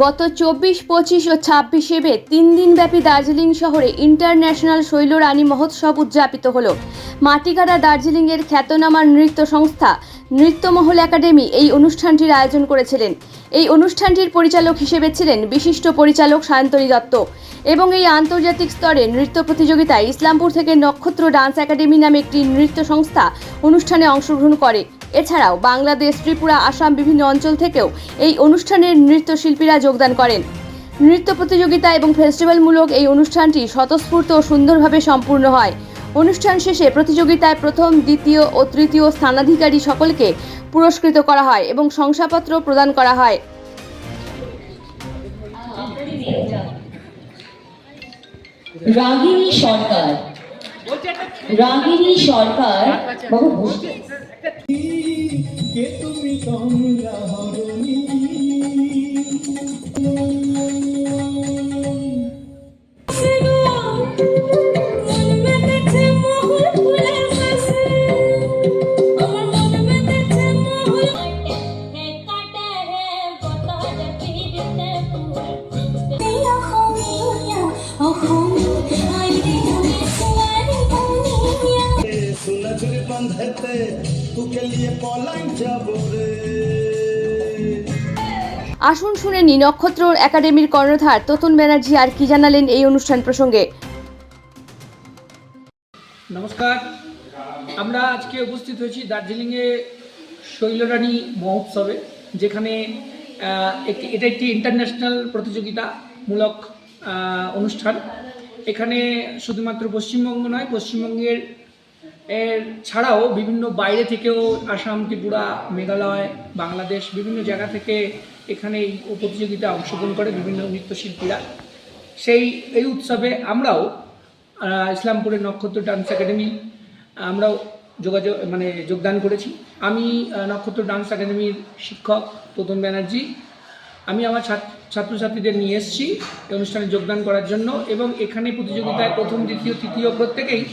গত চব্বিশ, পঁচিশ ও ছাব্বিশে মে তিন দিনব্যাপী দার্জিলিং শহরে ইন্টারন্যাশনাল শৈলরানী মহোৎসব উদযাপিত হল। মাটিগাড়া দার্জিলিংয়ের খ্যাতনামা নৃত্য সংস্থা নৃত্যমহল একাডেমি এই অনুষ্ঠানটির আয়োজন করেছিলেন। এই অনুষ্ঠানটির পরিচালক হিসেবে ছিলেন বিশিষ্ট পরিচালক সায়ন্তনী দত্ত এবং এই আন্তর্জাতিক স্তরে নৃত্য প্রতিযোগিতায় ইসলামপুর থেকে নক্ষত্র ডান্স একাডেমি নামে একটি নৃত্য সংস্থা অনুষ্ঠানে অংশগ্রহণ করে। এছাড়াও বাংলাদেশ, ত্রিপুরা, আসাম বিভিন্ন অঞ্চল থেকেও এই অনুষ্ঠানের নৃত্যশিল্পীরা যোগদান করেন। নৃত্য প্রতিযোগিতা এবং ফেস্টিভ্যালমূলক এই অনুষ্ঠানটি স্বতঃস্ফূর্ত ও সুন্দরভাবে সম্পূর্ণ হয়। অনুষ্ঠান শেষে প্রতিযোগিতায় প্রথম, দ্বিতীয় ও তৃতীয় স্থানাধিকারী সকলকে পুরস্কৃত করা হয় এবং শংসাপত্র প্রদান করা হয়। রাগিনী সরকার। রাগিনী সরকার কে তুমি তোমরা হরণী सुनझुर बंधते तू के लिए पलंग जब रे আসুন শুনে নি নক্ষত্র একাডেমির কর্ণধার তোতন ব্যানার্জি আর কি জানালেন এই অনুষ্ঠান প্রসঙ্গে নমস্কার আমরা আজকে উপস্থিত হয়েছি দার্জিলিংয়ে শৈলরানী মহোৎসবে যেখানে আহ, একটি এটা একটি ইন্টারন্যাশনাল প্রতিযোগিতামূলক আহ, অনুষ্ঠান এখানে শুধুমাত্র পশ্চিমবঙ্গ নয় পশ্চিমবঙ্গের এর ছাড়াও বিভিন্ন বাইরে থেকেও আসাম, ত্রিপুরা, মেঘালয়, বাংলাদেশ বিভিন্ন জায়গা থেকে এখানে এই প্রতিযোগিতায় অংশগ্রহণ করে বিভিন্ন নৃত্যশিল্পীরা। সেই, এই উৎসবে আমরাও ইসলামপুরের নক্ষত্র ডান্স একাডেমি, আমরাও যোগাযোগ মানে যোগদান করেছি। আমি নক্ষত্র ডান্স একাডেমির শিক্ষক তোতন ব্যানার্জি। আমি আমার ছাত্র ছাত্রছাত্রীদের নিয়ে এসেছি এই অনুষ্ঠানে যোগদান করার জন্য এবং এখানে প্রতিযোগিতায় প্রথম, দ্বিতীয়, তৃতীয় প্রত্যেকেই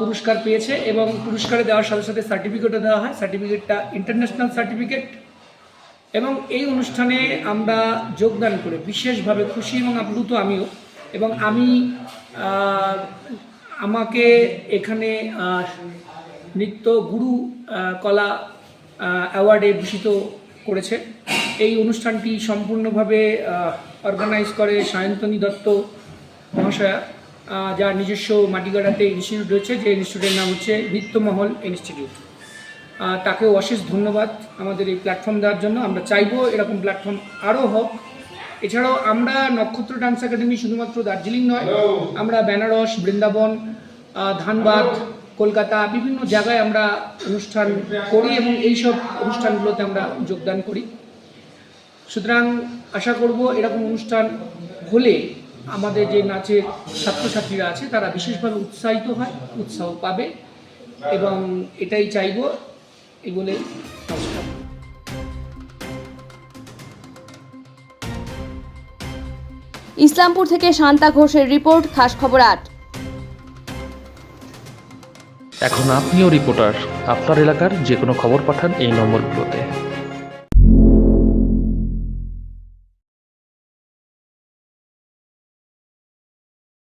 পুরস্কার পেয়েছে এবং পুরস্কারে দেওয়ার সাথে সাথে সার্টিফিকেটও দেওয়া হয়। সার্টিফিকেটটা ইন্টারন্যাশনাল সার্টিফিকেট এবং এই অনুষ্ঠানে আমরা যোগদান করে বিশেষভাবে খুশি এবং আপ্লুত আমিও। এবং আমি আমাকে এখানে নৃত্য গুরু কলা অ্যাওয়ার্ডে ভূষিত করেছে। এই অনুষ্ঠানটি সম্পূর্ণভাবে অর্গানাইজ করে সায়ন্তনী দত্ত মহাশয়া। যার নিজস্ব মাটিগাড়াতে ইনস্টিটিউট রয়েছে যে ইনস্টিটিউটের নাম হচ্ছে নৃত্যমহল ইনস্টিটিউট তাকেও অশেষ ধন্যবাদ আমাদের এই প্ল্যাটফর্ম দেওয়ার জন্য। আমরা চাইব এরকম প্ল্যাটফর্ম আরও হোক। এছাড়াও আমরা নক্ষত্র ডান্স একাডেমি শুধুমাত্র দার্জিলিং নয় আমরা বেনারস বৃন্দাবন ধানবাদ কলকাতা বিভিন্ন জায়গায় আমরা অনুষ্ঠান করি এবং এইসব অনুষ্ঠানগুলোতে আমরা যোগদান করি। সুতরাং আশা করব এরকম অনুষ্ঠান হলে আমাদের যে নাচের ছাত্রছাত্রীরা আছে তারা বিশেষভাবে উৎসাহিত হয় উৎসাহ পাবে এবং এটাই চাইব এই বলে নমস্কার। ইসলামপুর থেকে শান্তা ঘোষের রিপোর্ট খাস খবর আট। এখন আপনিও রিপোর্টার আপনার এলাকার যে কোনো খবর পাঠান এই নম্বরগুলোতে।